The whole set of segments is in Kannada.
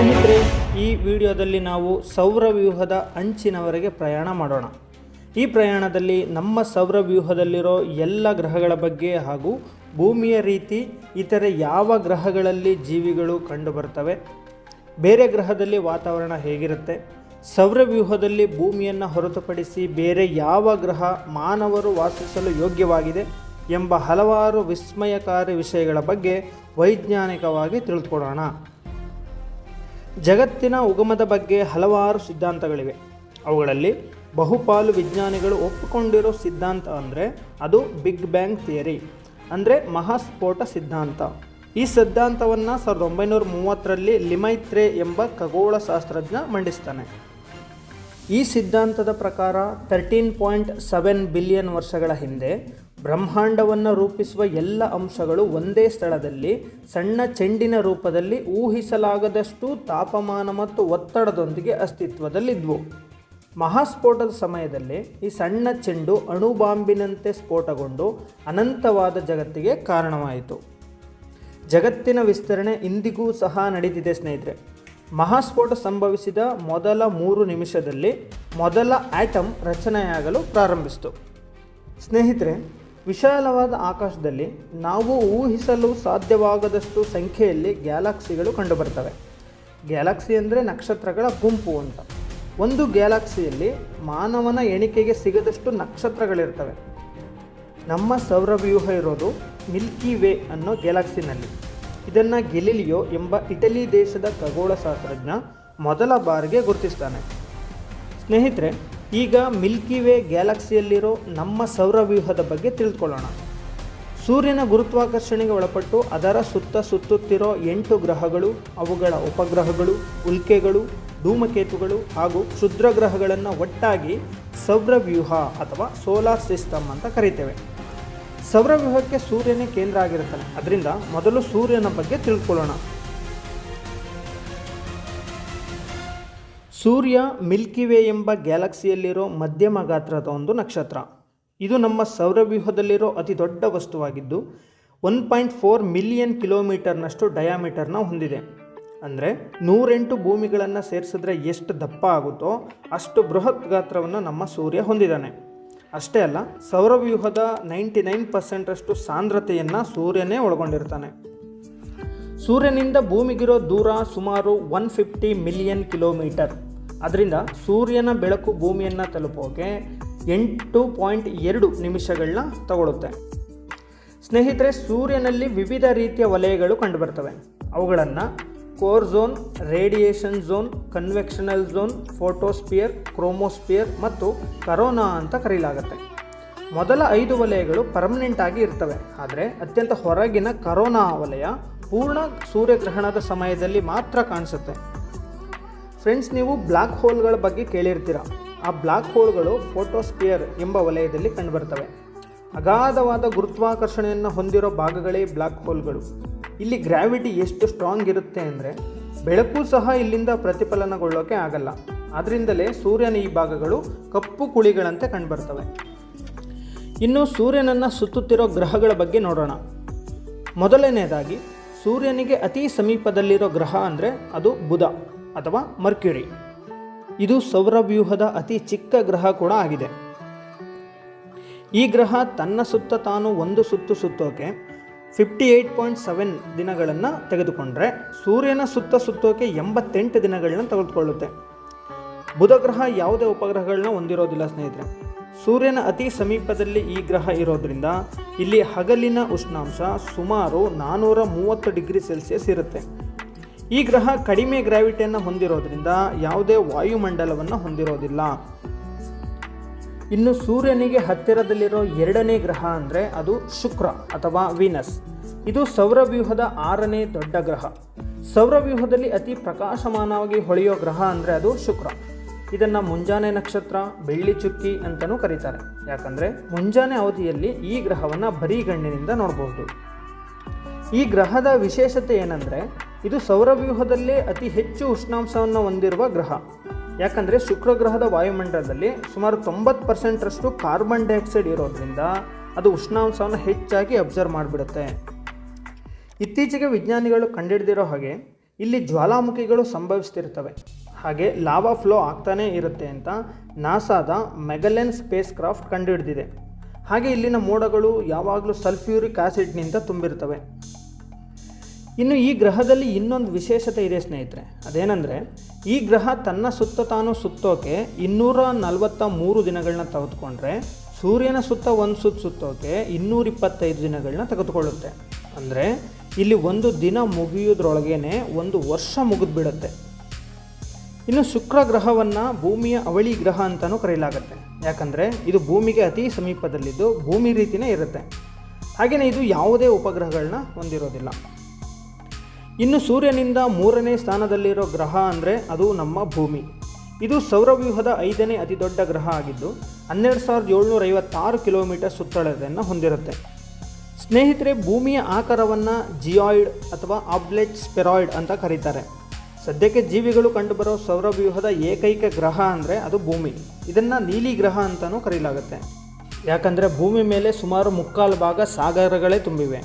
ಸ್ನೇಹಿತರೆ, ಈ ವಿಡಿಯೋದಲ್ಲಿ ನಾವು ಸೌರವ್ಯೂಹದ ಅಂಚಿನವರೆಗೆ ಪ್ರಯಾಣ ಮಾಡೋಣ. ಈ ಪ್ರಯಾಣದಲ್ಲಿ ನಮ್ಮ ಸೌರವ್ಯೂಹದಲ್ಲಿರೋ ಎಲ್ಲ ಗ್ರಹಗಳ ಬಗ್ಗೆ ಹಾಗೂ ಭೂಮಿಯ ರೀತಿ, ಇತರೆ ಯಾವ ಗ್ರಹಗಳಲ್ಲಿ ಜೀವಿಗಳು ಕಂಡುಬರ್ತವೆ, ಬೇರೆ ಗ್ರಹದಲ್ಲಿ ವಾತಾವರಣ ಹೇಗಿರುತ್ತೆ, ಸೌರವ್ಯೂಹದಲ್ಲಿ ಭೂಮಿಯನ್ನು ಹೊರತುಪಡಿಸಿ ಬೇರೆ ಯಾವ ಗ್ರಹ ಮಾನವರು ವಾಸಿಸಲು ಯೋಗ್ಯವಾಗಿದೆ ಎಂಬ ಹಲವಾರು ವಿಸ್ಮಯಕಾರಿ ವಿಷಯಗಳ ಬಗ್ಗೆ ವೈಜ್ಞಾನಿಕವಾಗಿ ತಿಳಿದುಕೊಳ್ಳೋಣ. ಜಗತ್ತಿನ ಉಗಮದ ಬಗ್ಗೆ ಹಲವಾರು ಸಿದ್ಧಾಂತಗಳಿವೆ. ಅವುಗಳಲ್ಲಿ ಬಹುಪಾಲು ವಿಜ್ಞಾನಿಗಳು ಒಪ್ಪಿಕೊಂಡಿರೋ ಸಿದ್ಧಾಂತ ಅಂದರೆ ಅದು ಬಿಗ್ ಬ್ಯಾಂಗ್ ಥಿಯರಿ, ಅಂದರೆ ಮಹಾಸ್ಫೋಟ ಸಿದ್ಧಾಂತ. ಈ ಸಿದ್ಧಾಂತವನ್ನು ಸಾವಿರದ ಒಂಬೈನೂರ ಮೂವತ್ತರಲ್ಲಿ ಲಿಮೈತ್ರೆ ಎಂಬ ಖಗೋಳಶಾಸ್ತ್ರಜ್ಞ ಮಂಡಿಸ್ತಾನೆ. ಈ ಸಿದ್ಧಾಂತದ ಪ್ರಕಾರ ತರ್ಟೀನ್ ಪಾಯಿಂಟ್ ಸೆವೆನ್ ಬಿಲಿಯನ್ ವರ್ಷಗಳ ಹಿಂದೆ ಬ್ರಹ್ಮಾಂಡವನ್ನು ರೂಪಿಸುವ ಎಲ್ಲ ಅಂಶಗಳು ಒಂದೇ ಸ್ಥಳದಲ್ಲಿ, ಸಣ್ಣ ಚೆಂಡಿನ ರೂಪದಲ್ಲಿ ಊಹಿಸಲಾಗದಷ್ಟು ತಾಪಮಾನ ಮತ್ತು ಒತ್ತಡದೊಂದಿಗೆ ಅಸ್ತಿತ್ವದಲ್ಲಿದ್ವು. ಮಹಾಸ್ಫೋಟದ ಸಮಯದಲ್ಲಿ ಈ ಸಣ್ಣ ಚೆಂಡು ಅಣುಬಾಂಬಿನಂತೆ ಸ್ಫೋಟಗೊಂಡು ಅನಂತವಾದ ಜಗತ್ತಿಗೆ ಕಾರಣವಾಯಿತು. ಜಗತ್ತಿನ ವಿಸ್ತರಣೆ ಇಂದಿಗೂ ಸಹ ನಡೆದಿದೆ ಸ್ನೇಹಿತರೆ. ಮಹಾಸ್ಫೋಟ ಸಂಭವಿಸಿದ ಮೊದಲ ಮೂರು ನಿಮಿಷದಲ್ಲಿ ಮೊದಲ ಆಟಮ್ ರಚನೆಯಾಗಲು ಪ್ರಾರಂಭಿಸಿತು. ಸ್ನೇಹಿತರೆ ವಿಶಾಲವಾದ ಆಕಾಶದಲ್ಲಿ ನಾವು ಊಹಿಸಲು ಸಾಧ್ಯವಾಗದಷ್ಟು ಸಂಖ್ಯೆಯಲ್ಲಿ ಗ್ಯಾಲಕ್ಸಿಗಳು ಕಂಡುಬರ್ತವೆ. ಗ್ಯಾಲಕ್ಸಿ ಅಂದರೆ ನಕ್ಷತ್ರಗಳ ಗುಂಪು ಅಂತ. ಒಂದು ಗ್ಯಾಲಕ್ಸಿಯಲ್ಲಿ ಮಾನವನ ಎಣಿಕೆಗೆ ಸಿಗದಷ್ಟು ನಕ್ಷತ್ರಗಳಿರ್ತವೆ. ನಮ್ಮ ಸೌರವ್ಯೂಹ ಇರೋದು ಮಿಲ್ಕಿ ವೇ ಅನ್ನೋ ಗ್ಯಾಲಕ್ಸಿನಲ್ಲಿ. ಇದನ್ನು ಗೆಲಿಲಿಯೋ ಎಂಬ ಇಟಲಿ ದೇಶದ ಖಗೋಳಶಾಸ್ತ್ರಜ್ಞ ಮೊದಲ ಬಾರಿಗೆ ಗುರುತಿಸ್ತಾನೆ. ಸ್ನೇಹಿತರೆ ಈಗ ಮಿಲ್ಕಿ ವೇ ಗ್ಯಾಲಕ್ಸಿಯಲ್ಲಿರೋ ನಮ್ಮ ಸೌರವ್ಯೂಹದ ಬಗ್ಗೆ ತಿಳಿದುಕೊಳ್ಳೋಣ ಸೂರ್ಯನ ಗುರುತ್ವಾಕರ್ಷಣೆಗೆ ಒಳಪಟ್ಟು ಅದರ ಸುತ್ತ ಸುತ್ತುತ್ತಿರೋ ಎಂಟು ಗ್ರಹಗಳು, ಅವುಗಳ ಉಪಗ್ರಹಗಳು, ಉಲ್ಕೆಗಳು, ಧೂಮಕೇತುಗಳು ಹಾಗೂ ಕ್ಷುದ್ರ ಗ್ರಹಗಳನ್ನು ಒಟ್ಟಾಗಿ ಸೌರವ್ಯೂಹ ಅಥವಾ ಸೋಲಾರ್ ಸಿಸ್ಟಮ್ ಅಂತ ಕರಿತೇವೆ. ಸೌರವ್ಯೂಹಕ್ಕೆ ಸೂರ್ಯನೇ ಕೇಂದ್ರ ಆಗಿರುತ್ತಾನೆ. ಅದರಿಂದ ಮೊದಲು ಸೂರ್ಯನ ಬಗ್ಗೆ ತಿಳ್ಕೊಳ್ಳೋಣ. ಸೂರ್ಯ ಮಿಲ್ಕಿ ವೇ ಎಂಬ ಗ್ಯಾಲಕ್ಸಿಯಲ್ಲಿರೋ ಮಧ್ಯಮ ಗಾತ್ರದ ಒಂದು ನಕ್ಷತ್ರ. ಇದು ನಮ್ಮ ಸೌರವ್ಯೂಹದಲ್ಲಿರೋ ಅತಿ ದೊಡ್ಡ ವಸ್ತುವಾಗಿದ್ದು ಒನ್ ಪಾಯಿಂಟ್ ಫೋರ್ ಮಿಲಿಯನ್ ಕಿಲೋಮೀಟರ್ನಷ್ಟು ಡಯಾಮೀಟರ್ನ ಹೊಂದಿದೆ. ಅಂದರೆ ನೂರೆಂಟು ಭೂಮಿಗಳನ್ನು ಸೇರಿಸಿದ್ರೆ ಎಷ್ಟು ದಪ್ಪ ಆಗುತ್ತೋ ಅಷ್ಟು ಬೃಹತ್ ಗಾತ್ರವನ್ನು ನಮ್ಮ ಸೂರ್ಯ ಹೊಂದಿದ್ದಾನೆ ಅಷ್ಟೇ ಅಲ್ಲ, ಸೌರವ್ಯೂಹದ ನೈಂಟಿ ನೈನ್ ಪರ್ಸೆಂಟಷ್ಟು ಸಾಂದ್ರತೆಯನ್ನು ಸೂರ್ಯನೇ ಒಳಗೊಂಡಿರ್ತಾನೆ. ಸೂರ್ಯನಿಂದ ಭೂಮಿಗಿರೋ ದೂರ ಸುಮಾರು ಒನ್ ಫಿಫ್ಟಿ ಮಿಲಿಯನ್ ಕಿಲೋಮೀಟರ್. ಅದರಿಂದ ಸೂರ್ಯನ ಬೆಳಕು ಭೂಮಿಯನ್ನು ತಲುಪೋಕೆ ಎಂಟು ಪಾಯಿಂಟ್ ಎರಡು ನಿಮಿಷಗಳನ್ನ ತಗೊಳುತ್ತೆ. ಸ್ನೇಹಿತರೆ, ಸೂರ್ಯನಲ್ಲಿ ವಿವಿಧ ರೀತಿಯ ವಲಯಗಳು ಕಂಡುಬರ್ತವೆ. ಅವುಗಳನ್ನು core zone, radiation zone, convectional zone, photosphere, chromosphere ಮತ್ತು ಕರೋನಾ ಅಂತ ಕರೆಯಲಾಗುತ್ತೆ ಮೊದಲ ಐದು ವಲಯಗಳು ಪರ್ಮನೆಂಟ್ ಆಗಿ ಇರ್ತವೆ. ಆದರೆ ಅತ್ಯಂತ ಹೊರಗಿನ ಕರೋನಾ ವಲಯ ಪೂರ್ಣ ಸೂರ್ಯಗ್ರಹಣದ ಸಮಯದಲ್ಲಿ ಮಾತ್ರ ಕಾಣಿಸುತ್ತೆ. ಫ್ರೆಂಡ್ಸ್ ನೀವು ಬ್ಲ್ಯಾಕ್ ಹೋಲ್ಗಳ ಬಗ್ಗೆ ಕೇಳಿರ್ತೀರ? ಆ ಬ್ಲ್ಯಾಕ್ ಹೋಲ್ಗಳು ಫೋಟೋಸ್ಪಿಯರ್ ಎಂಬ ವಲಯದಲ್ಲಿ ಕಂಡುಬರ್ತವೆ. ಅಗಾಧವಾದ ಗುರುತ್ವಾಕರ್ಷಣೆಯನ್ನು ಹೊಂದಿರೋ ಭಾಗಗಳೇ ಬ್ಲ್ಯಾಕ್ ಹೋಲ್ಗಳು ಇಲ್ಲಿ ಗ್ರಾವಿಟಿ ಎಷ್ಟು ಸ್ಟ್ರಾಂಗ್ ಇರುತ್ತೆ ಅಂದರೆ, ಬೆಳಕು ಸಹ ಇಲ್ಲಿಂದ ಪ್ರತಿಫಲನಗೊಳ್ಳೋಕೆ ಆಗಲ್ಲ. ಅದರಿಂದಲೇ ಸೂರ್ಯನ ಈ ಭಾಗಗಳು ಕಪ್ಪು ಕುಳಿಗಳಂತೆ ಕಂಡುಬರ್ತವೆ. ಇನ್ನು ಸೂರ್ಯನನ್ನು ಸುತ್ತುತ್ತಿರೋ ಗ್ರಹಗಳ ಬಗ್ಗೆ ನೋಡೋಣ. ಮೊದಲನೆಯದಾಗಿ ಸೂರ್ಯನಿಗೆ ಅತಿ ಸಮೀಪದಲ್ಲಿರೋ ಗ್ರಹ ಅಂದರೆ ಅದು ಬುಧ. ಅಥವಾ ಮರ್ಕ್ಯುರಿ. ಇದು ಸೌರವ್ಯೂಹದ ಅತಿ ಚಿಕ್ಕ ಗ್ರಹ ಕೂಡ ಆಗಿದೆ. ಈ ಗ್ರಹ ತನ್ನ ಸುತ್ತ ತಾನು ಒಂದು ಸುತ್ತು ಸುತ್ತೋಕೆ ಫಿಫ್ಟಿ ಏಯ್ಟ್ ಪಾಯಿಂಟ್ ಸೆವೆನ್ ದಿನಗಳನ್ನು ತೆಗೆದುಕೊಂಡ್ರೆ ಸೂರ್ಯನ ಸುತ್ತ ಸುತ್ತೋಕೆ ಎಂಬತ್ತೆಂಟು ದಿನಗಳನ್ನ ತೆಗೆದುಕೊಳ್ಳುತ್ತೆ. ಬುಧ ಗ್ರಹ ಯಾವುದೇ ಉಪಗ್ರಹಗಳನ್ನ ಹೊಂದಿರೋದಿಲ್ಲ ಸ್ನೇಹಿತರೆ. ಸೂರ್ಯನ ಅತಿ ಸಮೀಪದಲ್ಲಿ ಈ ಗ್ರಹ ಇರೋದ್ರಿಂದ ಇಲ್ಲಿ ಹಗಲಿನ ಉಷ್ಣಾಂಶ ಸುಮಾರು ನಾನ್ನೂರ ಮೂವತ್ತು ಡಿಗ್ರಿ ಸೆಲ್ಸಿಯಸ್ ಇರುತ್ತೆ. ಈ ಗ್ರಹ ಕಡಿಮೆ ಗ್ರಾವಿಟಿಯನ್ನು ಹೊಂದಿರೋದ್ರಿಂದ ಯಾವುದೇ ವಾಯುಮಂಡಲವನ್ನು ಹೊಂದಿರೋದಿಲ್ಲ. ಇನ್ನು ಸೂರ್ಯನಿಗೆ ಹತ್ತಿರದಲ್ಲಿರೋ ಎರಡನೇ ಗ್ರಹ ಅಂದರೆ ಅದು ಶುಕ್ರ ಅಥವಾ ವೀನಸ್. ಇದು ಸೌರವ್ಯೂಹದ ಆರನೇ ದೊಡ್ಡ ಗ್ರಹ. ಸೌರವ್ಯೂಹದಲ್ಲಿ ಅತಿ ಪ್ರಕಾಶಮಾನವಾಗಿ ಹೊಳೆಯೋ ಗ್ರಹ ಅಂದರೆ ಅದು ಶುಕ್ರ. ಇದನ್ನು ಮುಂಜಾನೆ ನಕ್ಷತ್ರ, ಬೆಳ್ಳಿ ಚುಕ್ಕಿ ಅಂತಲೂ ಕರೀತಾರೆ. ಯಾಕಂದರೆ ಮುಂಜಾನೆ ಅವಧಿಯಲ್ಲಿ ಈ ಗ್ರಹವನ್ನು ಬರೀ ಗಣ್ಣಿನಿಂದ ನೋಡಬಹುದು. ಈ ಗ್ರಹದ ವಿಶೇಷತೆ ಏನಂದರೆ ಇದು ಸೌರವ್ಯೂಹದಲ್ಲೇ ಅತಿ ಹೆಚ್ಚು ಉಷ್ಣಾಂಶವನ್ನು ಹೊಂದಿರುವ ಗ್ರಹ. ಯಾಕಂದರೆ ಶುಕ್ರ ಗ್ರಹದ ವಾಯುಮಂಡಲದಲ್ಲಿ ಸುಮಾರು ತೊಂಬತ್ತು ಪರ್ಸೆಂಟ್ರಷ್ಟು ಕಾರ್ಬನ್ ಡೈಆಕ್ಸೈಡ್ ಇರೋದ್ರಿಂದ ಅದು ಉಷ್ಣಾಂಶವನ್ನು ಹೆಚ್ಚಾಗಿ ಅಬ್ಸರ್ವ್ ಮಾಡಿಬಿಡುತ್ತೆ. ಇತ್ತೀಚೆಗೆ ವಿಜ್ಞಾನಿಗಳು ಕಂಡುಹಿಡಿದಿರೋ ಹಾಗೆ ಇಲ್ಲಿ ಜ್ವಾಲಾಮುಖಿಗಳು ಸಂಭವಿಸ್ತಿರ್ತವೆ. ಹಾಗೆ ಲಾವಾ ಫ್ಲೋ ಆಗ್ತಾನೇ ಇರುತ್ತೆ ಅಂತ ನಾಸಾದ ಮೆಗಲೆನ್ ಸ್ಪೇಸ್ ಕ್ರಾಫ್ಟ್ ಕಂಡುಹಿಡಿದಿದೆ. ಹಾಗೆ ಇಲ್ಲಿನ ಮೋಡಗಳು ಯಾವಾಗಲೂ ಸಲ್ಫ್ಯೂರಿಕ್ ಆ್ಯಸಿಡ್ನಿಂದ ತುಂಬಿರ್ತವೆ ಇನ್ನು ಈ ಗ್ರಹದಲ್ಲಿ ಇನ್ನೊಂದು ವಿಶೇಷತೆ ಇದೆ ಸ್ನೇಹಿತರೆ. ಅದೇನೆಂದರೆ, ಈ ಗ್ರಹ ತನ್ನ ಸುತ್ತ ತಾನು ಸುತ್ತೋಕೆ ಇನ್ನೂರ ನಲವತ್ತ ಮೂರು ದಿನಗಳನ್ನ ತೆಗೆದುಕೊಂಡ್ರೆ, ಸೂರ್ಯನ ಸುತ್ತ ಒಂದು ಸುತ್ತ ಸುತ್ತೋಕೆ ಇನ್ನೂರಿಪ್ಪತ್ತೈದು ದಿನಗಳನ್ನ ತೆಗೆದುಕೊಳ್ಳುತ್ತೆ. ಅಂದರೆ, ಇಲ್ಲಿ ಒಂದು ದಿನ ಮುಗಿಯೋದ್ರೊಳಗೇನೆ ಒಂದು ವರ್ಷ ಮುಗಿದ್ಬಿಡುತ್ತೆ. ಇನ್ನು ಶುಕ್ರ ಗ್ರಹವನ್ನು ಭೂಮಿಯ ಅವಳಿ ಗ್ರಹ ಅಂತಲೂ ಕರೆಯಲಾಗುತ್ತೆ ಯಾಕಂದರೆ, ಇದು ಭೂಮಿಗೆ ಅತಿ ಸಮೀಪದಲ್ಲಿದ್ದು ಭೂಮಿ ರೀತಿಯೇ ಇರುತ್ತೆ. ಹಾಗೆಯೇ ಇದು ಯಾವುದೇ ಉಪಗ್ರಹಗಳನ್ನ ಹೊಂದಿರೋದಿಲ್ಲ. ಇನ್ನು ಸೂರ್ಯನಿಂದ ಮೂರನೇ ಸ್ಥಾನದಲ್ಲಿರೋ ಗ್ರಹ ಅಂದರೆ ಅದು ನಮ್ಮ ಭೂಮಿ. ಇದು ಸೌರವ್ಯೂಹದ ಐದನೇ ಅತಿ ದೊಡ್ಡ ಗ್ರಹ ಆಗಿದ್ದು, ಹನ್ನೆರಡು ಸಾವಿರದ ಏಳ್ನೂರ ಐವತ್ತಾರು ಕಿಲೋಮೀಟರ್ ಸುತ್ತಳತೆಯನ್ನು ಹೊಂದಿರುತ್ತೆ. ಸ್ನೇಹಿತರೆ, ಭೂಮಿಯ ಆಕಾರವನ್ನು ಜಿಯಾಯ್ಡ್ ಅಥವಾ ಆಬ್ಲೆಟ್ ಸ್ಪೆರಾಯ್ಡ್ ಅಂತ ಕರೀತಾರೆ. ಸದ್ಯಕ್ಕೆ ಜೀವಿಗಳು ಕಂಡುಬರೋ ಸೌರವ್ಯೂಹದ ಏಕೈಕ ಗ್ರಹ ಅಂದರೆ ಅದು ಭೂಮಿ. ಇದನ್ನು ನೀಲಿ ಗ್ರಹ ಅಂತಲೂ ಕರೆಯಲಾಗುತ್ತೆ ಯಾಕಂದರೆ ಭೂಮಿ ಮೇಲೆ ಸುಮಾರು ಮುಕ್ಕಾಲು ಭಾಗ ಸಾಗರಗಳೇ ತುಂಬಿವೆ.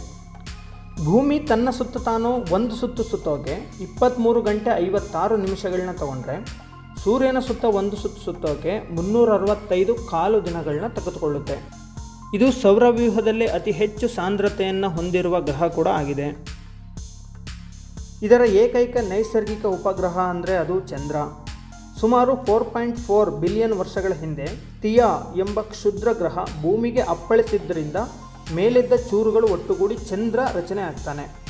ಭೂಮಿ ತನ್ನ ಸುತ್ತ ತಾನು ಒಂದು ಸುತ್ತು ಸುತ್ತೋಕೆ ಇಪ್ಪತ್ತ್ಮೂರು ಗಂಟೆ ಐವತ್ತಾರು ನಿಮಿಷಗಳನ್ನ ತಗೊಂಡ್ರೆ ಸೂರ್ಯನ ಸುತ್ತ ಒಂದು ಸುತ್ತು ಸುತ್ತೋಕೆ ಮುನ್ನೂರ ಅರವತ್ತೈದು ಕಾಲು ದಿನಗಳನ್ನ ತೆಗೆದುಕೊಳ್ಳುತ್ತೆ. ಇದು ಸೌರವ್ಯೂಹದಲ್ಲಿ ಅತಿ ಹೆಚ್ಚು ಸಾಂದ್ರತೆಯನ್ನು ಹೊಂದಿರುವ ಗ್ರಹ ಕೂಡ ಆಗಿದೆ. ಇದರ ಏಕೈಕ ನೈಸರ್ಗಿಕ ಉಪಗ್ರಹ ಅಂದರೆ ಅದು ಚಂದ್ರ. ಸುಮಾರು ಫೋರ್ ಪಾಯಿಂಟ್ ಫೋರ್ ಬಿಲಿಯನ್ ವರ್ಷಗಳ ಹಿಂದೆ ತಿಯಾ ಎಂಬ ಕ್ಷುದ್ರ ಗ್ರಹ ಭೂಮಿಗೆ ಅಪ್ಪಳಿಸಿದ್ದರಿಂದ ಮೇಲಿದ್ದ ಚೂರುಗಳು ಒಟ್ಟುಗೂಡಿ ಚಂದ್ರ ರಚನೆ ಆಗ್ತಾನೆ.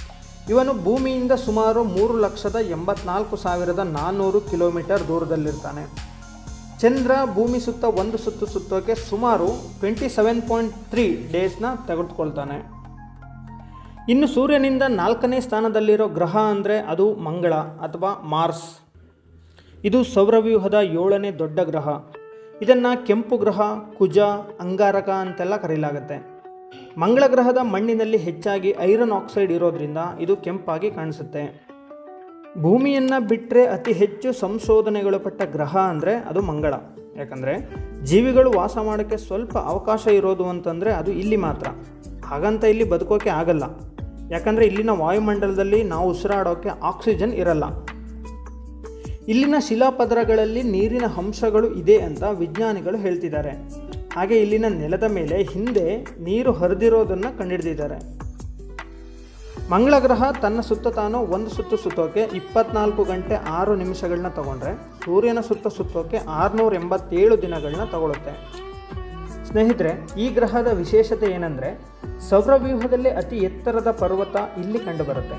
ಇವನು ಭೂಮಿಯಿಂದ ಸುಮಾರು ಮೂರು ಲಕ್ಷದ ಎಂಬತ್ನಾಲ್ಕು ಸಾವಿರದ ನಾನ್ನೂರು ಕಿಲೋಮೀಟರ್ ದೂರದಲ್ಲಿರ್ತಾನೆ. ಚಂದ್ರ ಭೂಮಿ ಸುತ್ತ ಒಂದು ಸುತ್ತು ಸುತ್ತೋಕೆ ಸುಮಾರು ಟ್ವೆಂಟಿ ಸೆವೆನ್ ಪಾಯಿಂಟ್ ತ್ರೀ ಡೇಸ್ನ ತೆಗೆದುಕೊಳ್ತಾನೆ. ಇನ್ನು ಸೂರ್ಯನಿಂದ ನಾಲ್ಕನೇ ಸ್ಥಾನದಲ್ಲಿರೋ ಗ್ರಹ ಅಂದರೆ ಅದು ಮಂಗಳ ಅಥವಾ ಮಾರ್ಸ್. ಇದು ಸೌರವ್ಯೂಹದ ಏಳನೇ ದೊಡ್ಡ ಗ್ರಹ. ಇದನ್ನು ಕೆಂಪು ಗ್ರಹ, ಕುಜ, ಅಂಗಾರಕ ಅಂತೆಲ್ಲ ಕರೆಯಲಾಗುತ್ತೆ ಮಂಗಳ ಗ್ರಹದ ಮಣ್ಣಿನಲ್ಲಿ ಹೆಚ್ಚಾಗಿ ಐರನ್ ಆಕ್ಸೈಡ್ ಇರೋದ್ರಿಂದ ಇದು ಕೆಂಪಾಗಿ ಕಾಣಿಸುತ್ತೆ. ಭೂಮಿಯನ್ನು ಬಿಟ್ಟರೆ ಅತಿ ಹೆಚ್ಚು ಸಂಶೋಧನೆಗೊಳಪಟ್ಟ ಗ್ರಹ ಅಂದರೆ ಅದು ಮಂಗಳ. ಯಾಕಂದರೆ ಜೀವಿಗಳು ವಾಸ ಮಾಡೋಕ್ಕೆ ಸ್ವಲ್ಪ ಅವಕಾಶ ಇರೋದು ಅಂತಂದರೆ ಅದು ಇಲ್ಲಿ ಮಾತ್ರ. ಹಾಗಂತ ಇಲ್ಲಿ ಬದುಕೋಕೆ ಆಗಲ್ಲ. ಯಾಕಂದರೆ ಇಲ್ಲಿನ ವಾಯುಮಂಡಲದಲ್ಲಿ ನಾವು ಉಸಿರಾಡೋಕ್ಕೆ ಆಕ್ಸಿಜನ್ ಇರಲ್ಲ. ಇಲ್ಲಿನ ಶಿಲಾಪದರಗಳಲ್ಲಿ ನೀರಿನ ಅಂಶಗಳು ಇದೆ ಅಂತ ವಿಜ್ಞಾನಿಗಳು ಹೇಳ್ತಿದ್ದಾರೆ. ಹಾಗೆ ಇಲ್ಲಿನ ನೆಲದ ಮೇಲೆ ಹಿಂದೆ ನೀರು ಹರಿದಿರೋದನ್ನು ಕಂಡುಹಿಡಿದಿದ್ದಾರೆ ಮಂಗಳ ಗ್ರಹ ತನ್ನ ಸುತ್ತ ತಾನು ಒಂದು ಸುತ್ತು ಸುತ್ತೋಕೆ ಇಪ್ಪತ್ನಾಲ್ಕು ಗಂಟೆ ಆರು ನಿಮಿಷಗಳನ್ನ ತಗೊಂಡ್ರೆ ಸೂರ್ಯನ ಸುತ್ತ ಸುತ್ತೋಕೆ ಆರುನೂರ ಎಂಬತ್ತೇಳು ದಿನಗಳನ್ನ ತಗೊಳುತ್ತೆ. ಸ್ನೇಹಿತರೆ, ಈ ಗ್ರಹದ ವಿಶೇಷತೆ ಏನಂದರೆ ಸೌರವ್ಯೂಹದಲ್ಲಿ ಅತಿ ಎತ್ತರದ ಪರ್ವತ ಇಲ್ಲಿ ಕಂಡುಬರುತ್ತೆ.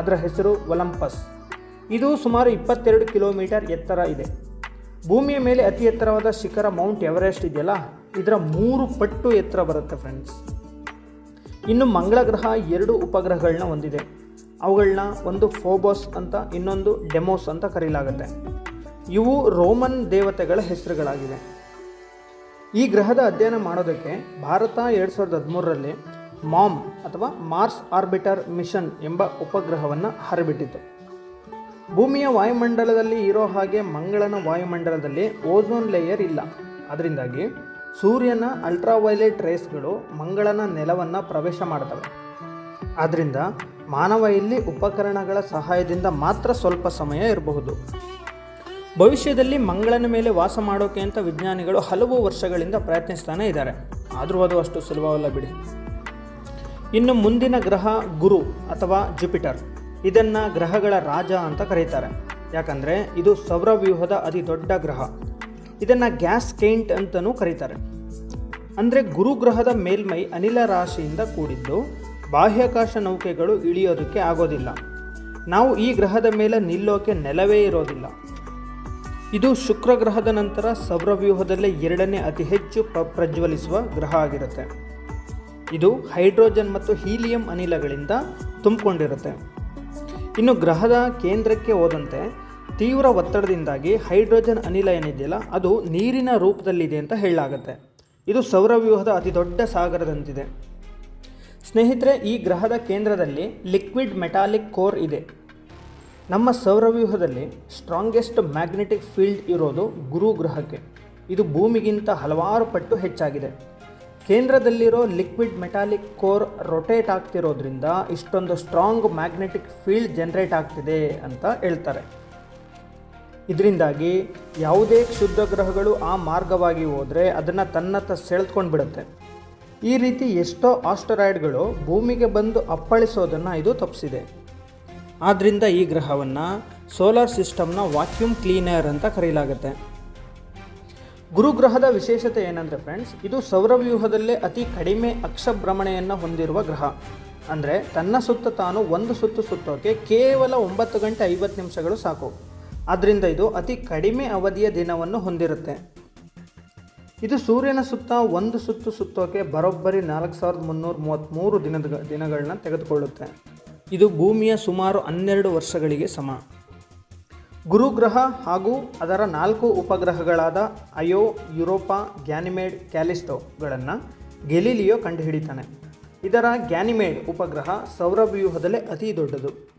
ಅದರ ಹೆಸರು ಒಲಂಪಸ್. ಇದು ಸುಮಾರು ಇಪ್ಪತ್ತೆರಡು ಕಿಲೋಮೀಟರ್ ಎತ್ತರ ಇದೆ. ಭೂಮಿಯ ಮೇಲೆ ಅತಿ ಎತ್ತರವಾದ ಶಿಖರ ಮೌಂಟ್ ಎವರೆಸ್ಟ್ ಇದೆಯಲ್ಲ? ಇದರ ಮೂರು ಪಟ್ಟು ಎತ್ತರ ಬರುತ್ತೆ ಫ್ರೆಂಡ್ಸ್ ಇನ್ನು ಮಂಗಳ ಗ್ರಹ ಎರಡು ಉಪಗ್ರಹಗಳನ್ನ ಹೊಂದಿದೆ. ಅವುಗಳನ್ನ ಒಂದು ಫೋಬೋಸ್ ಅಂತ, ಇನ್ನೊಂದು ಡೆಮೋಸ್ ಅಂತ ಕರೀಲಾಗುತ್ತೆ. ಇವು ರೋಮನ್ ದೇವತೆಗಳ ಹೆಸರುಗಳಾಗಿವೆ. ಈ ಗ್ರಹದ ಅಧ್ಯಯನ ಮಾಡೋದಕ್ಕೆ ಭಾರತ ಎರಡು ಸಾವಿರದ ಹದಿಮೂರರಲ್ಲಿ ಮಾಮ್ ಅಥವಾ ಮಾರ್ಸ್ ಆರ್ಬಿಟರ್ ಮಿಷನ್ ಎಂಬ ಉಪಗ್ರಹವನ್ನು ಹರಿಬಿಟ್ಟಿತು. ಭೂಮಿಯ ವಾಯುಮಂಡಲದಲ್ಲಿ ಇರೋ ಹಾಗೆ ಮಂಗಳನ ವಾಯುಮಂಡಲದಲ್ಲಿ ಓಝೋನ್ ಲೇಯರ್ ಇಲ್ಲ. ಅದರಿಂದಾಗಿ ಸೂರ್ಯನ ಅಲ್ಟ್ರಾವೈಲೆಟ್ ರೇಸ್ಗಳು ಮಂಗಳನ ನೆಲವನ್ನು ಪ್ರವೇಶ ಮಾಡ್ತವೆ. ಆದ್ದರಿಂದ ಮಾನವ ಇಲ್ಲಿ ಉಪಕರಣಗಳ ಸಹಾಯದಿಂದ ಮಾತ್ರ ಸ್ವಲ್ಪ ಸಮಯ ಇರಬಹುದು. ಭವಿಷ್ಯದಲ್ಲಿ ಮಂಗಳನ ಮೇಲೆ ವಾಸ ಮಾಡೋಕೆ ಅಂತ ವಿಜ್ಞಾನಿಗಳು ಹಲವು ವರ್ಷಗಳಿಂದ ಪ್ರಯತ್ನಿಸ್ತಾನೆ ಇದ್ದಾರೆ. ಆದರೂ ಅದು ಅಷ್ಟು ಸುಲಭವಲ್ಲ ಬಿಡಿ. ಇನ್ನು ಮುಂದಿನ ಗ್ರಹ ಗುರು ಅಥವಾ ಜುಪಿಟರ್. ಇದನ್ನು ಗ್ರಹಗಳ ರಾಜ ಅಂತ ಕರೀತಾರೆ. ಯಾಕಂದರೆ ಇದು ಸೌರವ್ಯೂಹದ ಅತಿ ದೊಡ್ಡ ಗ್ರಹ. ಇದನ್ನು ಗ್ಯಾಸ್ ಕೇಂಟ್ ಅಂತಲೂ ಕರೀತಾರೆ. ಅಂದರೆ ಗುರುಗ್ರಹದ ಮೇಲ್ಮೈ ಅನಿಲ ರಾಶಿಯಿಂದ ಕೂಡಿದ್ದು ಬಾಹ್ಯಾಕಾಶ ನೌಕೆಗಳು ಇಳಿಯೋದಕ್ಕೆ ಆಗೋದಿಲ್ಲ. ನಾವು ಈ ಗ್ರಹದ ಮೇಲೆ ನಿಲ್ಲೋಕೆ ನೆಲವೇ ಇರೋದಿಲ್ಲ. ಇದು ಶುಕ್ರ ಗ್ರಹದ ನಂತರ ಸೌರವ್ಯೂಹದಲ್ಲೇ ಎರಡನೇ ಅತಿ ಹೆಚ್ಚು ಪ್ರ, ಪ್ರಜ್ವಲಿಸುವ ಗ್ರಹ ಆಗಿರುತ್ತೆ. ಇದು ಹೈಡ್ರೋಜನ್ ಮತ್ತು ಹೀಲಿಯಂ ಅನಿಲಗಳಿಂದ ತುಂಬಿಕೊಂಡಿರುತ್ತೆ. ಇನ್ನು ಗ್ರಹದ ಕೇಂದ್ರಕ್ಕೆ ಹೋದಂತೆ ತೀವ್ರ ಒತ್ತಡದಿಂದಾಗಿ ಹೈಡ್ರೋಜನ್ ಅನಿಲ ಏನಿದೆಯಲ್ಲ, ಅದು ನೀರಿನ ರೂಪದಲ್ಲಿದೆ ಅಂತ ಹೇಳಲಾಗುತ್ತೆ. ಇದು ಸೌರವ್ಯೂಹದ ಅತಿ ದೊಡ್ಡ ಸಾಗರದಂತಿದೆ. ಸ್ನೇಹಿತರೆ, ಈ ಗ್ರಹದ ಕೇಂದ್ರದಲ್ಲಿ ಲಿಕ್ವಿಡ್ ಮೆಟಾಲಿಕ್ ಕೋರ್ ಇದೆ. ನಮ್ಮ ಸೌರವ್ಯೂಹದಲ್ಲಿ ಸ್ಟ್ರಾಂಗೆಸ್ಟ್ ಮ್ಯಾಗ್ನೆಟಿಕ್ ಫೀಲ್ಡ್ ಇರೋದು ಗುರು ಗ್ರಹಕ್ಕೆ. ಇದು ಭೂಮಿಗಿಂತ ಹಲವಾರು ಪಟ್ಟು ಹೆಚ್ಚಾಗಿದೆ. ಕೇಂದ್ರದಲ್ಲಿರೋ ಲಿಕ್ವಿಡ್ ಮೆಟಾಲಿಕ್ ಕೋರ್ ರೊಟೇಟ್ ಆಗ್ತಿರೋದ್ರಿಂದ ಇಷ್ಟೊಂದು ಸ್ಟ್ರಾಂಗ್ ಮ್ಯಾಗ್ನೆಟಿಕ್ ಫೀಲ್ಡ್ ಜನರೇಟ್ ಆಗ್ತಿದೆ ಅಂತ ಹೇಳ್ತಾರೆ. ಇದರಿಂದಾಗಿ ಯಾವುದೇ ಕ್ಷುದ್ರ ಗ್ರಹಗಳು ಆ ಮಾರ್ಗವಾಗಿ ಹೋದರೆ ಅದನ್ನು ತನ್ನತ್ತ ಸೆಳೆದ್ಕೊಂಡು ಬಿಡುತ್ತೆ. ಈ ರೀತಿ ಎಷ್ಟೋ ಆಸ್ಟರಾಯ್ಡ್ಗಳು ಭೂಮಿಗೆ ಬಂದು ಅಪ್ಪಳಿಸೋದನ್ನು ಇದು ತಪ್ಪಿಸಿದೆ. ಆದ್ದರಿಂದ ಈ ಗ್ರಹವನ್ನು ಸೋಲಾರ್ ಸಿಸ್ಟಮ್ನ ವಾಕ್ಯೂಮ್ ಕ್ಲೀನರ್ ಅಂತ ಕರೆಯಲಾಗುತ್ತೆ ಗುರುಗ್ರಹದ ವಿಶೇಷತೆ ಏನಂದರೆ ಫ್ರೆಂಡ್ಸ್, ಇದು ಸೌರವ್ಯೂಹದಲ್ಲೇ ಅತಿ ಕಡಿಮೆ ಅಕ್ಷಭ್ರಮಣೆಯನ್ನು ಹೊಂದಿರುವ ಗ್ರಹ. ಅಂದರೆ ತನ್ನ ಸುತ್ತ ತಾನು ಒಂದು ಸುತ್ತು ಸುತ್ತೋಕೆ ಕೇವಲ ಒಂಬತ್ತು ಗಂಟೆ ಐವತ್ತು ನಿಮಿಷಗಳು ಸಾಕು. ಆದ್ದರಿಂದ ಇದು ಅತಿ ಕಡಿಮೆ ಅವಧಿಯ ದಿನವನ್ನು ಹೊಂದಿರುತ್ತೆ. ಇದು ಸೂರ್ಯನ ಸುತ್ತ ಒಂದು ಸುತ್ತು ಸುತ್ತೋಕೆ ಬರೋಬ್ಬರಿ ನಾಲ್ಕು ಸಾವಿರದ ಮುನ್ನೂರ ಮೂವತ್ತ್ಮೂರು ದಿನದ ದಿನಗಳನ್ನ ತೆಗೆದುಕೊಳ್ಳುತ್ತೆ. ಇದು ಭೂಮಿಯ ಸುಮಾರು ಹನ್ನೆರಡು ವರ್ಷಗಳಿಗೆ ಸಮ. ಗುರುಗ್ರಹ ಹಾಗೂ ಅದರ ನಾಲ್ಕು ಉಪಗ್ರಹಗಳಾದ ಅಯೋ, ಯುರೋಪಾ, ಗ್ಯಾನಿಮೇಡ್, ಕ್ಯಾಲಿಸ್ಟೋಗಳನ್ನು ಗೆಲಿಲಿಯೋ ಕಂಡುಹಿಡಿತಾನೆ. ಇದರ ಗ್ಯಾನಿಮೇಡ್ ಉಪಗ್ರಹ ಸೌರವ್ಯೂಹದಲ್ಲೇ ಅತಿ ದೊಡ್ಡದು.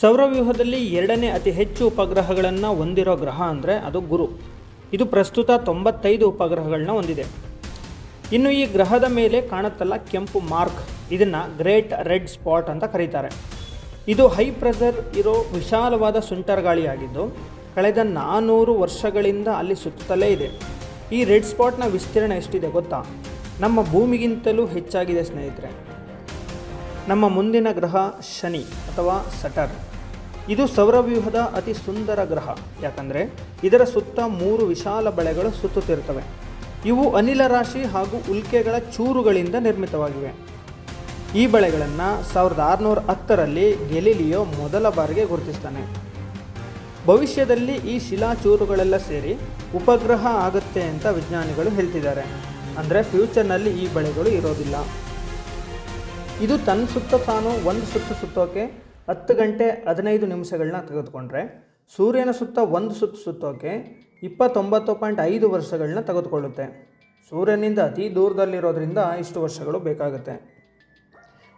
ಸೌರವ್ಯೂಹದಲ್ಲಿ ಎರಡನೇ ಅತಿ ಹೆಚ್ಚು ಉಪಗ್ರಹಗಳನ್ನು ಹೊಂದಿರೋ ಗ್ರಹ ಅಂದರೆ ಅದು ಗುರು. ಇದು ಪ್ರಸ್ತುತ ತೊಂಬತ್ತೈದು ಉಪಗ್ರಹಗಳನ್ನ ಹೊಂದಿದೆ. ಇನ್ನು ಈ ಗ್ರಹದ ಮೇಲೆ ಕಾಣುತ್ತಲ್ಲ ಕೆಂಪು ಮಾರ್ಕ್. ಇದನ್ನು ಗ್ರೇಟ್ ರೆಡ್ ಸ್ಪಾಟ್ ಅಂತ ಕರೀತಾರೆ. ಇದು ಹೈ ಪ್ರೆಷರ್ ಇರೋ ವಿಶಾಲವಾದ ಸುಂಟರ್ ಗಾಳಿಯಾಗಿದ್ದು, ಕಳೆದ ನಾನ್ನೂರು ವರ್ಷಗಳಿಂದ ಅಲ್ಲಿ ಸುತ್ತಲೇ ಇದೆ. ಈ ರೆಡ್ ಸ್ಪಾಟ್ನ ವಿಸ್ತೀರ್ಣ ಎಷ್ಟಿದೆ ಗೊತ್ತಾ? ನಮ್ಮ ಭೂಮಿಗಿಂತಲೂ ಹೆಚ್ಚಾಗಿದೆ ಸ್ನೇಹಿತರೆ. ನಮ್ಮ ಮುಂದಿನ ಗ್ರಹ ಶನಿ ಅಥವಾ ಸಟರ್. ಇದು ಸೌರವ್ಯೂಹದ ಅತಿ ಸುಂದರ ಗ್ರಹ. ಯಾಕಂದರೆ ಇದರ ಸುತ್ತ ಮೂರು ವಿಶಾಲ ಬಳೆಗಳು ಸುತ್ತುತ್ತಿರುತ್ತವೆ. ಇವು ಅನಿಲ ರಾಶಿ ಹಾಗೂ ಉಲ್ಕೆಗಳ ಚೂರುಗಳಿಂದ ನಿರ್ಮಿತವಾಗಿವೆ. ಈ ಬಳೆಗಳನ್ನು ಸಾವಿರದ ಆರುನೂರ ಹತ್ತರಲ್ಲಿ ಗೆಲಿಲಿಯೋ ಮೊದಲ ಬಾರಿಗೆ ಗುರುತಿಸ್ತಾನೆ. ಭವಿಷ್ಯದಲ್ಲಿ ಈ ಶಿಲಾಚೂರುಗಳೆಲ್ಲ ಸೇರಿ ಉಪಗ್ರಹ ಆಗುತ್ತೆ ಅಂತ ವಿಜ್ಞಾನಿಗಳು ಹೇಳ್ತಿದ್ದಾರೆ. ಅಂದರೆ ಫ್ಯೂಚರ್ನಲ್ಲಿ ಈ ಬಳೆಗಳು ಇರೋದಿಲ್ಲ. ಇದು ತನ್ನ ಸುತ್ತ ತಾನು ಒಂದು ಸುತ್ತು ಸುತ್ತೋಕೆ ಹತ್ತು ಗಂಟೆ ಹದಿನೈದು ನಿಮಿಷಗಳನ್ನ ತೆಗೆದುಕೊಂಡ್ರೆ ಸೂರ್ಯನ ಸುತ್ತ ಒಂದು ಸುತ್ತು ಸುತ್ತೋಕೆ ಇಪ್ಪತ್ತೊಂಬತ್ತು ಪಾಯಿಂಟ್ ಐದು ವರ್ಷಗಳನ್ನ ತೆಗೆದುಕೊಳ್ಳುತ್ತೆ. ಸೂರ್ಯನಿಂದ ಅತಿ ದೂರದಲ್ಲಿರೋದ್ರಿಂದ ಇಷ್ಟು ವರ್ಷಗಳು ಬೇಕಾಗುತ್ತೆ.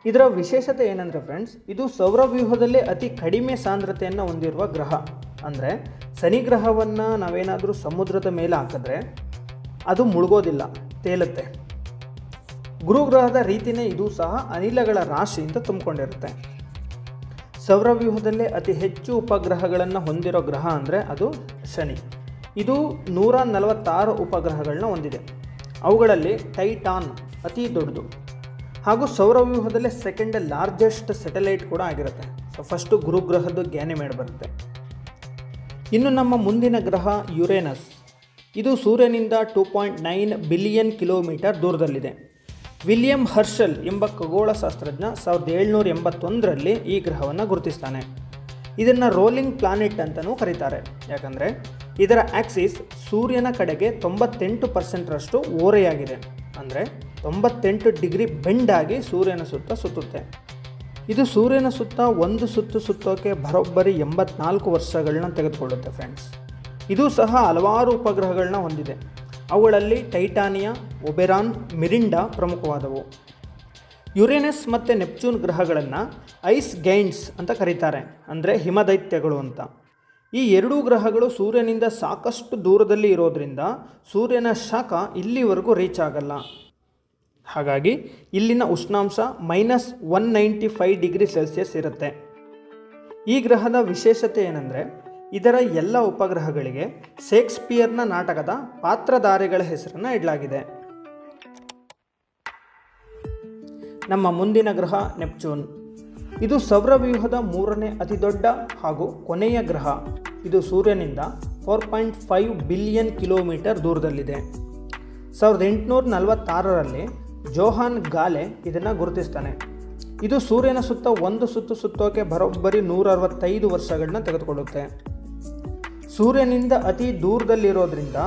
ಇದರ ವಿಶೇಷತೆ ಏನಂದರೆ ಫ್ರೆಂಡ್ಸ್ ಇದು ಸೌರವ್ಯೂಹದಲ್ಲೇ ಅತಿ ಕಡಿಮೆ ಸಾಂದ್ರತೆಯನ್ನು ಹೊಂದಿರುವ ಗ್ರಹ. ಅಂದರೆ ಶನಿ ಗ್ರಹವನ್ನು ನಾವೇನಾದರೂ ಸಮುದ್ರದ ಮೇಲೆ ಹಾಕಿದ್ರೆ ಅದು ಮುಳುಗೋದಿಲ್ಲ, ತೇಲುತ್ತೆ. ಗುರುಗ್ರಹದ ರೀತಿನೇ ಇದು ಸಹ ಅನಿಲಗಳ ರಾಶಿಯಿಂದ ತುಂಬಿಕೊಂಡಿರುತ್ತೆ. ಸೌರವ್ಯೂಹದಲ್ಲೇ ಅತಿ ಹೆಚ್ಚು ಉಪಗ್ರಹಗಳನ್ನು ಹೊಂದಿರೋ ಗ್ರಹ ಅಂದರೆ ಅದು ಶನಿ. ಇದು ನೂರ ನಲವತ್ತಾರು ಉಪಗ್ರಹಗಳನ್ನ ಹೊಂದಿದೆ. ಅವುಗಳಲ್ಲಿ ಟೈಟಾನ್ ಅತಿ ದೊಡ್ಡದು. ಹಾಗೂ ಸೌರವ್ಯೂಹದಲ್ಲೇ ಸೆಕೆಂಡ್ ಲಾರ್ಜೆಸ್ಟ್ ಸ್ಯಾಟಲೈಟ್ ಕೂಡ ಆಗಿರುತ್ತೆ. ಸೊ ಫಸ್ಟು ಗುರುಗ್ರಹದ್ದು ಗ್ಯಾನಿಮೇಡ್ ಬರುತ್ತೆ. ಇನ್ನು ನಮ್ಮ ಮುಂದಿನ ಗ್ರಹ ಯುರೇನಸ್. ಇದು ಸೂರ್ಯನಿಂದ two point nine billion kilometre ದೂರದಲ್ಲಿದೆ. ವಿಲಿಯಂ ಹರ್ಷಲ್ ಎಂಬ ಖಗೋಳಶಾಸ್ತ್ರಜ್ಞ ಸಾವಿರದ ಏಳ್ನೂರ ಎಂಬತ್ತೊಂದರಲ್ಲಿ ಈ ಗ್ರಹವನ್ನು ಗುರುತಿಸ್ತಾನೆ. ಇದನ್ನು ರೋಲಿಂಗ್ ಪ್ಲಾನೆಟ್ ಅಂತಲೂ ಕರೀತಾರೆ. ಯಾಕಂದರೆ ಇದರ ಆಕ್ಸಿಸ್ ಸೂರ್ಯನ ಕಡೆಗೆ ತೊಂಬತ್ತೆಂಟು ಪರ್ಸೆಂಟ್ರಷ್ಟು ಓರೆಯಾಗಿದೆ. ಅಂದರೆ ತೊಂಬತ್ತೆಂಟು ಡಿಗ್ರಿ ಬೆಂಡಾಗಿ ಸೂರ್ಯನ ಸುತ್ತ ಸುತ್ತುತ್ತೆ. ಇದು ಸೂರ್ಯನ ಸುತ್ತ ಒಂದು ಸುತ್ತು ಸುತ್ತೋಕೆ ಬರೋಬ್ಬರಿ ಎಂಬತ್ನಾಲ್ಕು ವರ್ಷಗಳನ್ನ ತೆಗೆದುಕೊಳ್ಳುತ್ತೆ ಫ್ರೆಂಡ್ಸ್ ಇದು ಸಹ ಹಲವಾರು ಉಪಗ್ರಹಗಳನ್ನ ಹೊಂದಿದೆ. ಅವುಗಳಲ್ಲಿ ಟೈಟಾನಿಯಾ, ಒಬೆರಾನ್, ಮಿರಿಂಡಾ ಪ್ರಮುಖವಾದವು. ಯುರೇನಸ್ ಮತ್ತು ನೆಪ್ಚೂನ್ ಗ್ರಹಗಳನ್ನು ಐಸ್ ಗೈಂಡ್ಸ್ ಅಂತ ಕರೀತಾರೆ, ಅಂದರೆ ಹಿಮದೈತ್ಯಗಳು ಅಂತ. ಈ ಎರಡೂ ಗ್ರಹಗಳು ಸೂರ್ಯನಿಂದ ಸಾಕಷ್ಟು ದೂರದಲ್ಲಿ ಇರೋದರಿಂದ ಸೂರ್ಯನ ಶಾಖ ಇಲ್ಲಿವರೆಗೂ ರೀಚ್ ಆಗಲ್ಲ. ಹಾಗಾಗಿ ಇಲ್ಲಿನ ಉಷ್ಣಾಂಶ minus one ninety five degree Celsius ಇರುತ್ತೆ. ಈ ಗ್ರಹದ ವಿಶೇಷತೆ ಏನಂದರೆ ಇದರ ಎಲ್ಲ ಉಪಗ್ರಹಗಳಿಗೆ ಶೇಕ್ಸ್ಪಿಯರ್ನ ನಾಟಕದ ಪಾತ್ರಧಾರಿಗಳ ಹೆಸರನ್ನು ಇಡಲಾಗಿದೆ. ನಮ್ಮ ಮುಂದಿನ ಗ್ರಹ ನೆಪ್ಚೂನ್. ಇದು ಸೌರವ್ಯೂಹದ ಮೂರನೇ ಅತಿದೊಡ್ಡ ಹಾಗೂ ಕೊನೆಯ ಗ್ರಹ. ಇದು ಸೂರ್ಯನಿಂದ four point five billion kilometre ದೂರದಲ್ಲಿದೆ. ಸಾವಿರದ ಎಂಟುನೂರ ನಲವತ್ತಾರರಲ್ಲಿ ಜೋಹಾನ್ ಗಾಲೆ ಇದನ್ನು ಗುರುತಿಸ್ತಾನೆ. ಇದು ಸೂರ್ಯನ ಸುತ್ತ ಒಂದು ಸುತ್ತು ಸುತ್ತೋಕೆ ಬರೋಬ್ಬರಿ ನೂರ ಅರವತ್ತೈದು ವರ್ಷಗಳನ್ನ ತೆಗೆದುಕೊಳ್ಳುತ್ತೆ. ಸೂರ್ಯನಿಂದ ಅತಿ ದೂರದಲ್ಲಿರೋದ್ರಿಂದ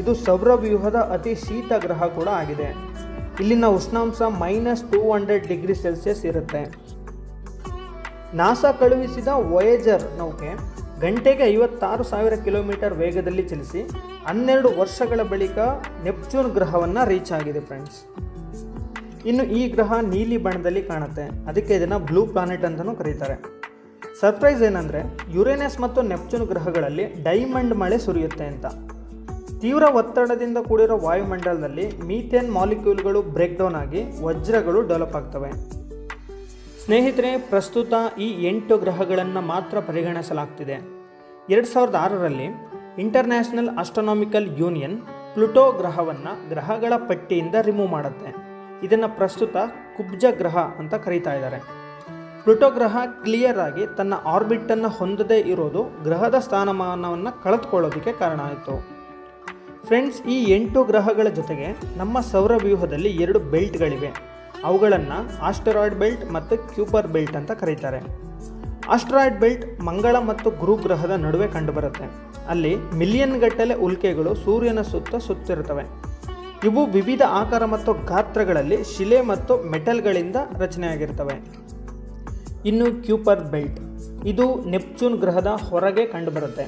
ಇದು ಸೌರವ್ಯೂಹದ ಅತಿ ಶೀತ ಗ್ರಹ ಕೂಡ ಆಗಿದೆ. ಇಲ್ಲಿನ ಉಷ್ಣಾಂಶ minus two hundred degree Celsius ಇರುತ್ತೆ. ನಾಸಾ ಕಳುಹಿಸಿದ ವಯೇಜರ್ ನೌಕೆ ಗಂಟೆಗೆ ಐವತ್ತಾರು ಸಾವಿರ ಕಿಲೋಮೀಟರ್ ವೇಗದಲ್ಲಿ ಚಲಿಸಿ ಹನ್ನೆರಡು ವರ್ಷಗಳ ಬಳಿಕ ನೆಪ್ಚೂನ್ ಗ್ರಹವನ್ನು ರೀಚ್ ಆಗಿದೆ ಫ್ರೆಂಡ್ಸ್. ಇನ್ನು ಈ ಗ್ರಹ ನೀಲಿ ಬಣ್ಣದಲ್ಲಿ ಕಾಣುತ್ತೆ. ಅದಕ್ಕೆ ಇದನ್ನು ಬ್ಲೂ ಪ್ಲಾನೆಟ್ ಅಂತಲೂ ಕರೀತಾರೆ. ಸರ್ಪ್ರೈಸ್ ಏನಂದರೆ ಯುರೇನಸ್ ಮತ್ತು ನೆಪ್ಚೂನ್ ಗ್ರಹಗಳಲ್ಲಿ ಡೈಮಂಡ್ ಮಳೆ ಸುರಿಯುತ್ತೆ ಅಂತ. ತೀವ್ರ ಒತ್ತಡದಿಂದ ಕೂಡಿರೋ ವಾಯುಮಂಡಲದಲ್ಲಿ ಮೀಥೇನ್ ಮಾಲಿಕ್ಯೂಲ್ಗಳು ಬ್ರೇಕ್ ಡೌನ್ ಆಗಿ ವಜ್ರಗಳು ಡೆವಲಪ್ ಆಗ್ತವೆ. ಸ್ನೇಹಿತರೆ, ಪ್ರಸ್ತುತ ಈ ಎಂಟು ಗ್ರಹಗಳನ್ನು ಮಾತ್ರ ಪರಿಗಣಿಸಲಾಗ್ತಿದೆ. ಎರಡು ಸಾವಿರದ ಆರರಲ್ಲಿ ಇಂಟರ್ನ್ಯಾಷನಲ್ ಅಸ್ಟ್ರಾನಾಮಿಕಲ್ ಯೂನಿಯನ್ ಪ್ಲುಟೋ ಗ್ರಹವನ್ನು ಗ್ರಹಗಳ ಪಟ್ಟಿಯಿಂದ ರಿಮೂವ್ ಮಾಡುತ್ತೆ. ಇದನ್ನು ಪ್ರಸ್ತುತ ಕುಬ್ಜ ಗ್ರಹ ಅಂತ ಕರೀತಾ ಇದ್ದಾರೆ. ಪ್ಲುಟೋ ಗ್ರಹ ಕ್ಲಿಯರ್ ಆಗಿ ತನ್ನ ಆರ್ಬಿಟನ್ನು ಹೊಂದದೇ ಇರೋದು ಗ್ರಹದ ಸ್ಥಾನಮಾನವನ್ನು ಕಳೆದುಕೊಳ್ಳೋದಕ್ಕೆ ಕಾರಣ ಆಯಿತು. ಫ್ರೆಂಡ್ಸ್, ಈ ಎಂಟು ಗ್ರಹಗಳ ಜೊತೆಗೆ ನಮ್ಮ ಸೌರವ್ಯೂಹದಲ್ಲಿ ಎರಡು ಬೆಲ್ಟ್ಗಳಿವೆ. ಅವುಗಳನ್ನು ಆಸ್ಟರಾಯ್ಡ್ ಬೆಲ್ಟ್ ಮತ್ತು ಕ್ಯೂಪರ್ ಬೆಲ್ಟ್ ಅಂತ ಕರೀತಾರೆ. ಆಸ್ಟ್ರಾಯ್ಡ್ ಬೆಲ್ಟ್ ಮಂಗಳ ಮತ್ತು ಗುರು ಗ್ರಹದ ನಡುವೆ ಕಂಡುಬರುತ್ತೆ. ಅಲ್ಲಿ ಮಿಲಿಯನ್ ಗಟ್ಟಲೆ ಉಲ್ಕೆಗಳು ಸೂರ್ಯನ ಸುತ್ತ ಸುತ್ತಿರುತ್ತವೆ. ಇವು ವಿವಿಧ ಆಕಾರ ಮತ್ತು ಗಾತ್ರಗಳಲ್ಲಿ ಶಿಲೆ ಮತ್ತು ಮೆಟಲ್ಗಳಿಂದ ರಚನೆಯಾಗಿರ್ತವೆ. ಇನ್ನು ಕ್ಯೂಪರ್ ಬೆಲ್ಟ್. ಇದು ನೆಪ್ಚೂನ್ ಗ್ರಹದ ಹೊರಗೆ ಕಂಡುಬರುತ್ತೆ.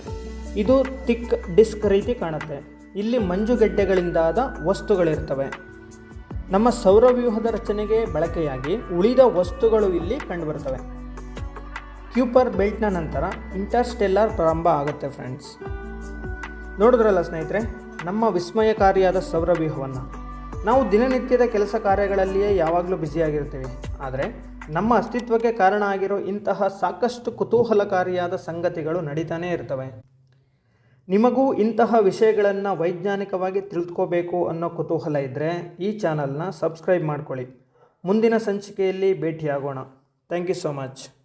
ಇದು ತಿಕ್ ಡಿಸ್ಕ್ ರೀತಿ ಕಾಣುತ್ತೆ. ಇಲ್ಲಿ ಮಂಜುಗಡ್ಡೆಗಳಿಂದಾದ ವಸ್ತುಗಳಿರ್ತವೆ. ನಮ್ಮ ಸೌರವ್ಯೂಹದ ರಚನೆಗೆ ಬಳಕೆಯಾಗಿ ಉಳಿದ ವಸ್ತುಗಳು ಇಲ್ಲಿ ಕಂಡುಬರ್ತವೆ ಕ್ಯೂಪರ್ ಬೆಲ್ಟ್ನ ನಂತರ ಇಂಟರ್ಸ್ಟೆಲ್ಲರ್ ಪ್ರಾರಂಭ ಆಗುತ್ತೆ ಫ್ರೆಂಡ್ಸ್. ನೋಡಿದ್ರಲ್ಲ ಸ್ನೇಹಿತರೆ, ನಮ್ಮ ವಿಸ್ಮಯಕಾರಿಯಾದ ಸೌರವ್ಯೂಹವನ್ನು. ನಾವು ದಿನನಿತ್ಯದ ಕೆಲಸ ಕಾರ್ಯಗಳಲ್ಲಿಯೇ ಯಾವಾಗಲೂ ಬ್ಯುಸಿಯಾಗಿರ್ತೀವಿ ಆದರೆ ನಮ್ಮ ಅಸ್ತಿತ್ವಕ್ಕೆ ಕಾರಣ ಆಗಿರೋ ಇಂತಹ ಸಾಕಷ್ಟು ಕುತೂಹಲಕಾರಿಯಾದ ಸಂಗತಿಗಳು ನಡೀತಾನೇ ಇರ್ತವೆ. ನಿಮಗೂ ಇಂತಹ ವಿಷಯಗಳನ್ನು ವೈಜ್ಞಾನಿಕವಾಗಿ ತಿಳ್ಕೋಬೇಕು ಅನ್ನೋ ಕುತೂಹಲ ಇದ್ದರೆ ಈ ಚಾನಲ್ನ ಸಬ್ಸ್ಕ್ರೈಬ್ ಮಾಡ್ಕೊಳ್ಳಿ. ಮುಂದಿನ ಸಂಚಿಕೆಯಲ್ಲಿ ಭೇಟಿಯಾಗೋಣ. Thank you so much.